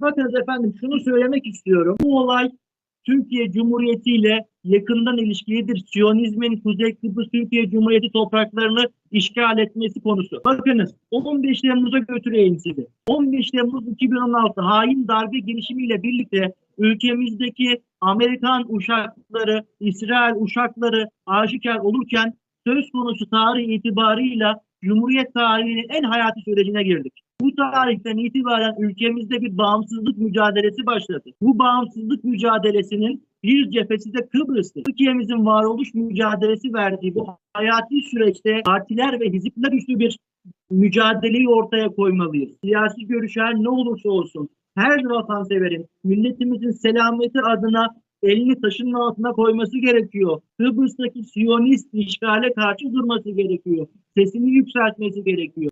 Bakınız efendim şunu söylemek istiyorum. Bu olay Türkiye Cumhuriyeti ile yakından ilişkilidir. Siyonizmin Kuzey Kıbrıs Türkiye Cumhuriyeti topraklarını işgal etmesi konusu. Bakınız 15 Temmuz'a götüreyim sizi. 15 Temmuz 2016 hain darbe girişimiyle birlikte ülkemizdeki Amerikan uçakları, İsrail uçakları aşikar olurken söz konusu tarih itibarıyla Cumhuriyet tarihinin en hayati sürecine girdik. Bu tarihten itibaren ülkemizde bir bağımsızlık mücadelesi başladı. Bu bağımsızlık mücadelesinin bir cephesi de Kıbrıs'tır. Türkiye'mizin varoluş mücadelesi verdiği bu hayati süreçte partiler ve hizipler üstü bir mücadeleyi ortaya koymalıyız. Siyasi görüş her ne olursa olsun her vatanseverin milletimizin selameti adına elini taşın altına koyması gerekiyor. Kıbrıs'taki Siyonist işgale karşı durması gerekiyor. Sesini yükseltmesi gerekiyor.